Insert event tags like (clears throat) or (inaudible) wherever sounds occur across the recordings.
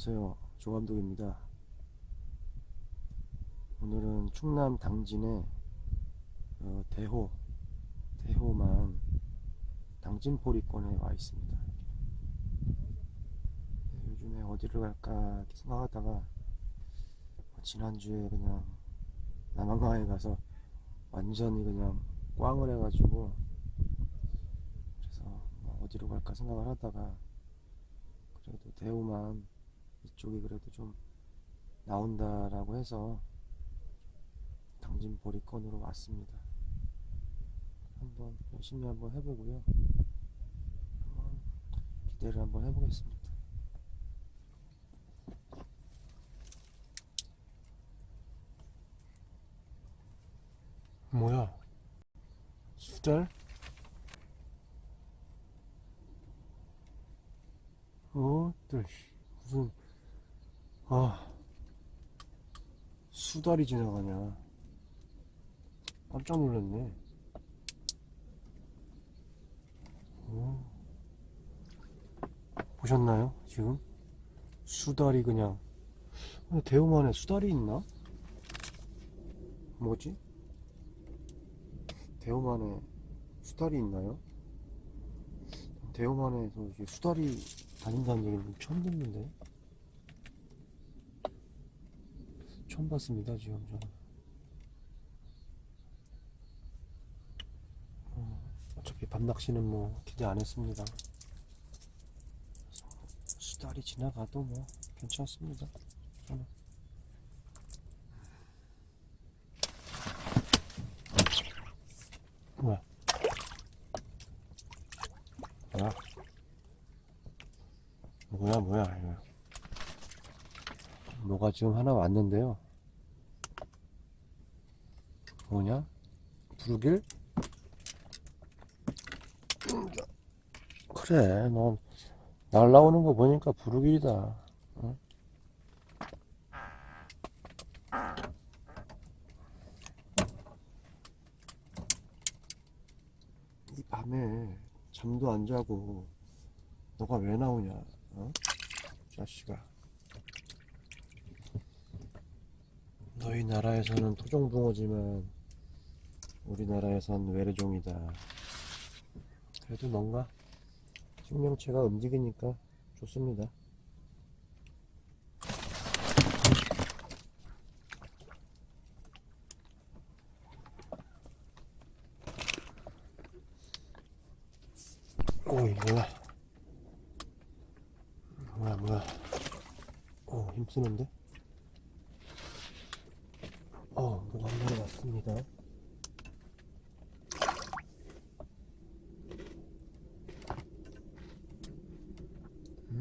안녕하세요. 조감독입니다. 오늘은 충남 당진의 어, 대호, 대호만 당진포리권에 와 있습니다. 네, 요즘에 어디를 갈까 생각하다가 어, 지난주에 그냥 남한강에 가서 완전히 그냥 꽝을 해가지고 그래서 뭐 어디로 갈까 생각을 하다가 그래도 대우만 이 쪽이 그래도 좀 나온다라고 해서 당진 보리건으로 왔습니다. 한번 열심히 한번 해보고요. 한번 기대를 한번 해보겠습니다. 뭐야? 수달? 어? 또 씨, 무슨 아 수달이 지나가냐. 깜짝 놀랐네. 어. 보셨나요 지금? 수달이 그냥. 아, 대우만에 수달이 있나? 뭐지? 대우만에 수달이 있나요? 대우만에서 수달이 다닌다는 얘기는 처음 듣는데 처음 봤습니다 지금 저는. 어, 어차피 밤낚시는 뭐 기대 안 했습니다. 수달이 지나가도 뭐 괜찮습니다 저는. 뭐야 뭐야 이거. 뭐가 지금 하나 왔는데요 뭐냐 부르길 그래 넌 날라오는 거 보니까 부르길이다 응? 이 밤에 잠도 안 자고 너가 왜 나오냐 어? 자식아 너희 나라에서는 토종붕어지만 우리나라에선 외래종이다. 그래도 뭔가 생명체가 움직이니까 좋습니다. 오이 뭐야? 뭐야 뭐야? 어 힘쓰는데? 어 뭐가 한 마리 왔습니다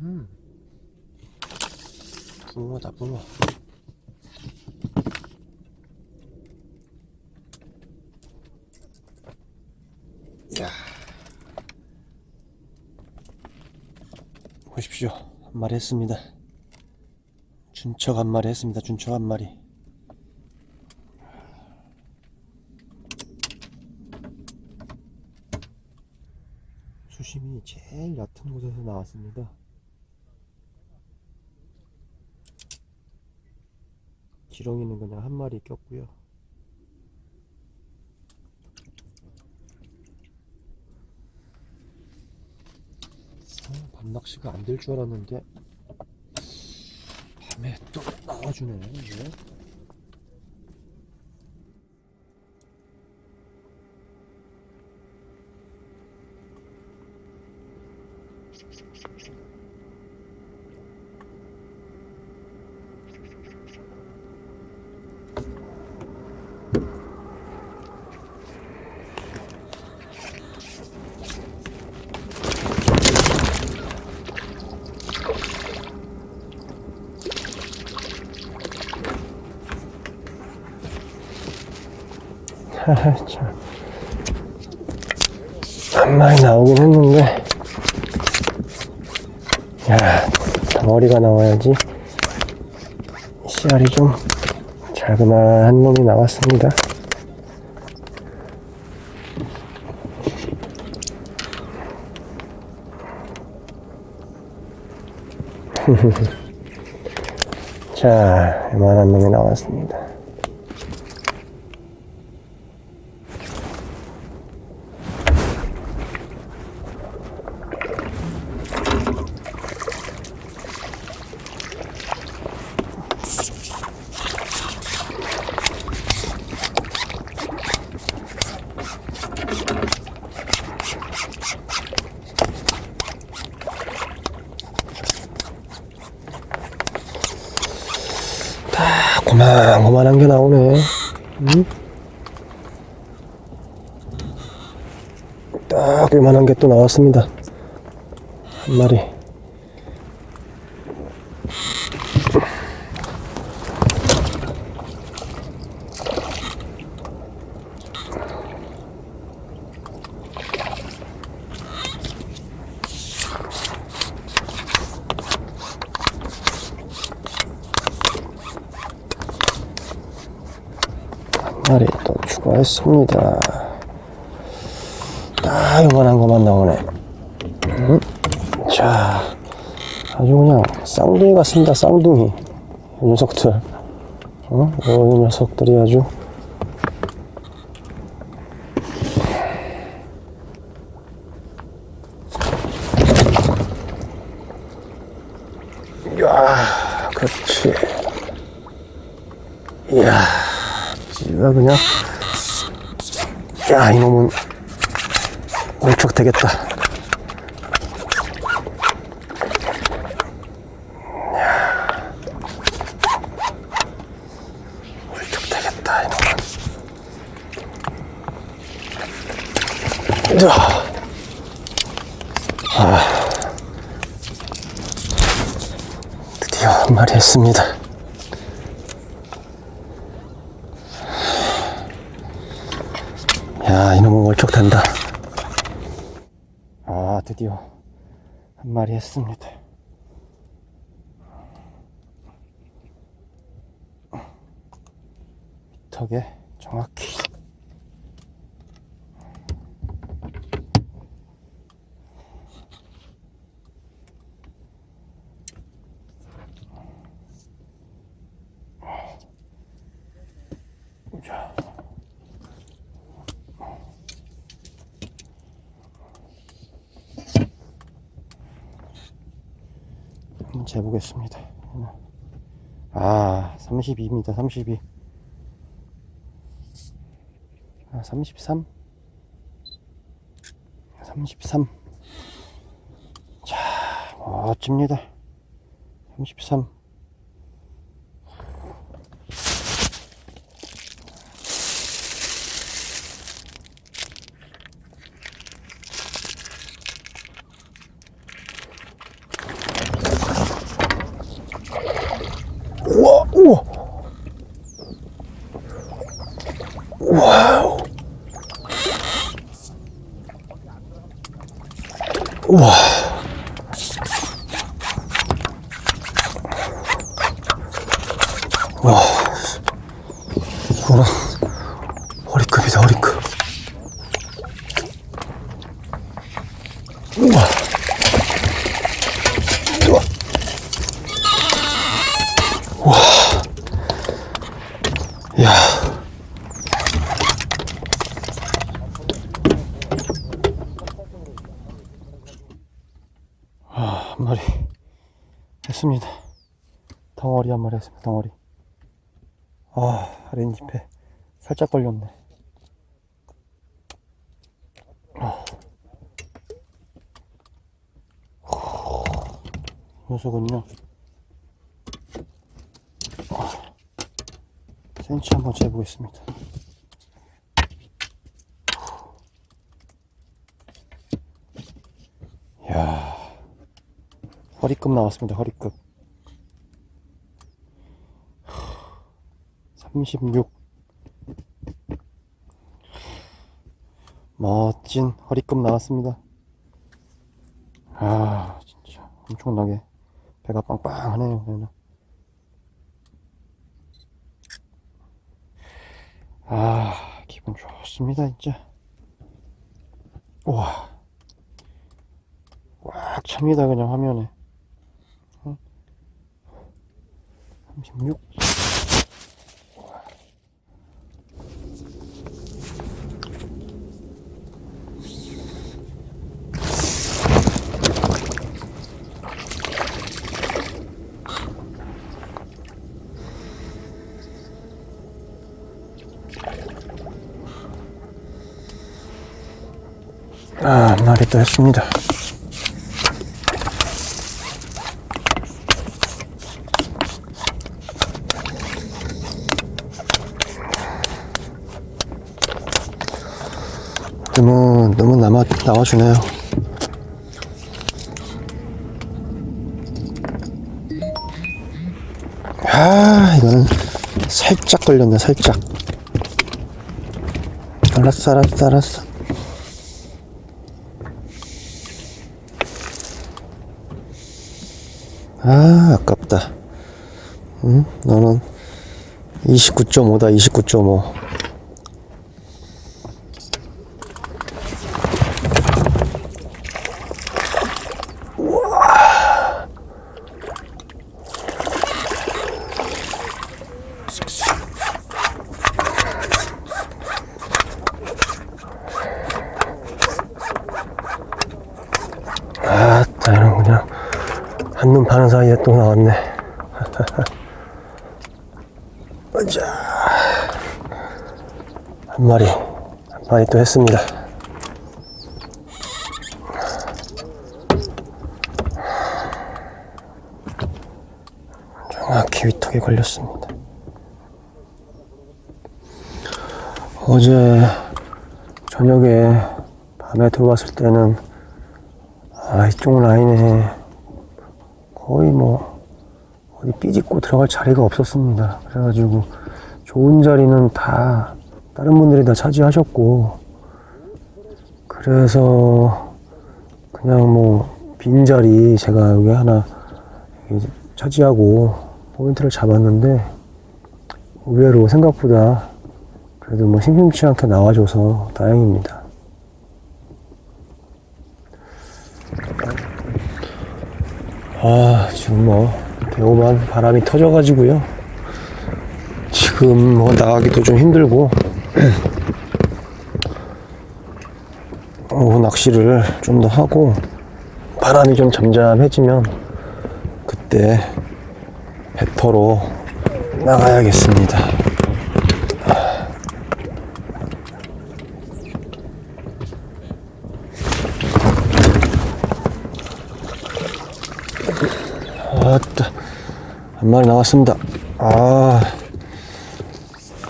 음. 붕어다 붕어. 야. 보십시오. 한 마리 했습니다. 준척 한 마리 했습니다. 준척 한 마리. 수심이 제일 얕은 곳에서 나왔습니다 지렁이는 그냥 한 마리 꼈고요 어, 밤낚시가 안 될 줄 알았는데 밤에 또 나와주네 이게. (laughs) 참. 한 마리 나오긴 했는데, 야, 덩어리가 나와야지. 씨알이 좀 자그마한 놈이 나왔습니다. (laughs) 자, 이만한 놈이 나왔습니다. 고만고만한 게 나오네. 응? 딱 이만한 게 또 나왔습니다. 한 마리. 마리 또 추가했습니다. 딱 요만한 것만 나오네. 음? 자, 아주 그냥 쌍둥이 같습니다. 쌍둥이. 이 녀석들. 어? 어, 이 녀석들이 아주. 이야, 그렇지. 이야. 지가 그냥 야 이놈은 월척 되겠다 월척 되겠다 이놈은 자. 아. 드디어 한 마리 했습니다 월척된다. 아, 드디어 한 마리 했습니다. 턱에 정확히. 재보겠습니다. 아, 32입니다. 32. 아, 33. 33. 자, 멋집니다. 33. 이거는 허리급이다, 허리급. 우와. 우와. 야. 아, 한 마리 했습니다. 덩어리 한 마리 했습니다. 덩어리. 아, 렌지패 살짝 걸렸네. 녀석은요. 센치 한번 재보겠습니다. 야 허리급 나왔습니다. 허리급. 36. 멋진 허리급 나왔습니다. 아, 진짜 엄청나게 배가 빵빵하네요. 아, 기분 좋습니다, 진짜. 우와. 꽉 찹니다, 그냥 화면에. 어? 36 아, 한 마리 또 했습니다. 너무, 너무 남아, 나와주네요. 아, 이거는 살짝 걸렸네, 살짝. 알았어, 알았어, 알았어. 아, 아깝다. 응? 너는 29.5다, 29.5. 아, 나이는 그냥 한눈 파는 또 나왔네. 보자. 한 마리, 한 마리 또 했습니다. 정확히 위턱에 걸렸습니다. 어제 저녁에 밤에 들어왔을 때는 아 이쪽 라인에 거의 뭐 어디 삐짓고 들어갈 자리가 없었습니다. 그래가지고 좋은 자리는 다 다른 분들이 다 차지하셨고 그래서 그냥 뭐 빈 자리 제가 여기 하나 차지하고 포인트를 잡았는데 의외로 생각보다 그래도 뭐 심심치 않게 나와줘서 다행입니다. 아, 지금 뭐, 배오만 바람이 터져가지고요. 지금 뭐 나가기도 좀 힘들고, (clears throat) 오후 낚시를 좀 더 하고, 바람이 좀 잠잠해지면, 그때 배터로 나가야겠습니다. 아따, 한 마리 나왔습니다. 아,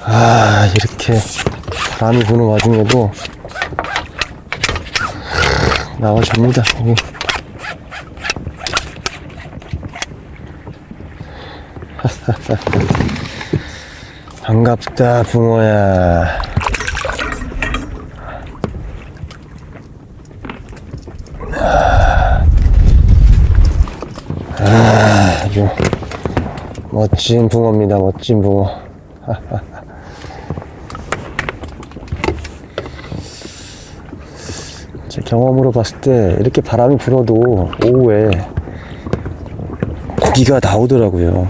아, 이렇게 바람이 부는 와중에도 나와줍니다. 여기. 반갑다, 붕어야. 아주 멋진 붕어입니다. 멋진 붕어. (laughs) 제 경험으로 봤을 때 이렇게 바람이 불어도 오후에 고기가 나오더라고요.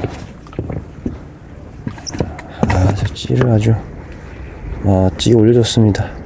아, 저 찌를 아주 멋지게 올려줬습니다.